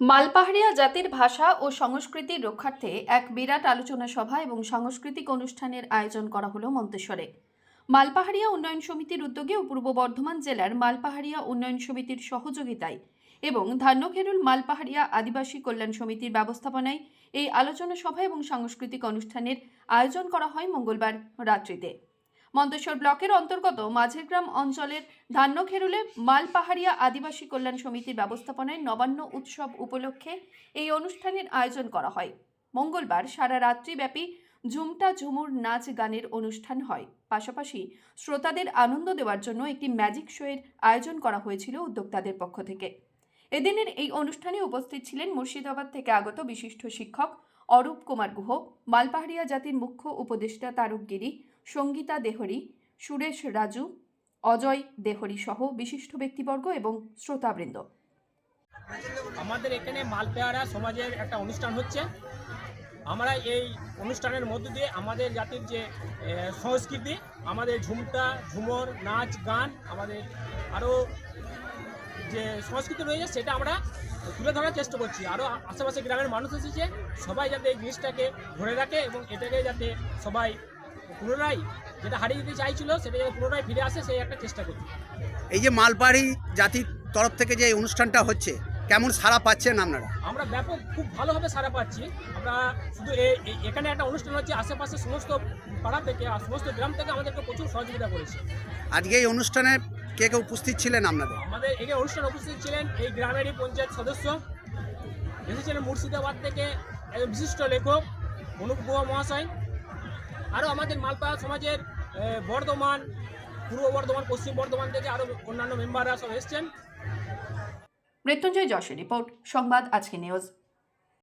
মালপাহাড়িয়া জাতির ভাষা ও সংস্কৃতির রক্ষার্থে এক বিরাট আলোচনা সভা এবং সাংস্কৃতিক অনুষ্ঠানের আয়োজন করা হলো মন্তেশ্বরে। মালপাহাড়িয়া উন্নয়ন সমিতির উদ্যোগে ও পূর্ব বর্ধমান জেলার মালপাহাড়িয়া উন্নয়ন সমিতির সহযোগিতায় এবং ধান্যখেরুল মালপাহাড়িয়া আদিবাসী কল্যাণ সমিতির ব্যবস্থাপনায় এই আলোচনা সভা এবং সাংস্কৃতিক অনুষ্ঠানের আয়োজন করা হয় মঙ্গলবার রাত্রিতে। মন্তেশ্বর ব্লকের অন্তর্গত মাঝেরগ্রাম অঞ্চলের ধান্যখেরুলে মালপাহাড়িয়া আদিবাসী কল্যাণ সমিতির ব্যবস্থাপনায় নবান্ন উৎসব উপলক্ষে এই অনুষ্ঠানের আয়োজন করা হয়। মঙ্গলবার সারা রাত্রিব্যাপী ঝুমটা ঝুমুর নাচ গানের অনুষ্ঠান হয়। পাশাপাশি শ্রোতাদের আনন্দ দেওয়ার জন্য একটি ম্যাজিক শোয়ের আয়োজন করা হয়েছিল উদ্যোক্তাদের পক্ষ থেকে। এদিনের এই অনুষ্ঠানে উপস্থিত ছিলেন মুর্শিদাবাদ থেকে আগত বিশিষ্ট শিক্ষক অরূপ কুমার গুহ, মালপাহাড়িয়া জাতির মুখ্য উপদেষ্টা তারক গিরি সঙ্গীতা দেহরি, সুরেশ রাজু, অজয় দেহরি সহ বিশিষ্ট ব্যক্তিবর্গ এবং শ্রোতাবৃন্দ। আমাদের এখানে মালপেয়ারা সমাজের একটা অনুষ্ঠান হচ্ছে। আমরা এই অনুষ্ঠানের মধ্য দিয়ে আমাদের জাতির যে সংস্কৃতি, আমাদের ঝুমটা, ঝুমর, নাচ, গান, আমাদের আরও যে সংস্কৃতি রয়েছে সেটা আমরা তুলে ধরার চেষ্টা করছি। আরও আশেপাশে গ্রামের মানুষ এসেছে, সবাই যাতে এই জিনিসটাকে ধরে রাখে এবং এটাকে যাতে সবাই পুনরায় যেটা হারিয়ে দিতে চাইছিল সেটা যাতে পুনরায় ফিরে আসে সেই একটা চেষ্টা করছি। এই যে মালপাড়ি জাতির তরফ থেকে যে এই অনুষ্ঠানটা হচ্ছে কেমন সাড়া পাচ্ছেন আপনারা? আমরা ব্যাপক খুব ভালোভাবে সারা পাচ্ছি। আমরা শুধু এখানে একটা অনুষ্ঠান হচ্ছে আশেপাশে সমস্ত পাড়া থেকে আর সমস্ত গ্রাম থেকে আমাদেরকে প্রচুর সহযোগিতা করেছে। আজকে এই অনুষ্ঠানে কে কে উপস্থিত ছিলেন আপনাদের? আমাদের এই অনুষ্ঠানে উপস্থিত ছিলেন এই গ্রামেরই পঞ্চায়েত সদস্য এসেছিলেন মুর্শিদাবাদ থেকে একজন বিশিষ্ট লেখক অনুপ গুহা মহাশয়। আরও আমাদের মালপাড়া সমাজের বর্ধমান, পূর্ব বর্ধমান, পশ্চিম বর্ধমান থেকে আরও অন্যান্য মেম্বাররা সব এসছেন। মৃত্যুঞ্জয় যশের রিপোর্ট, সংবাদ আজকে নিউজ।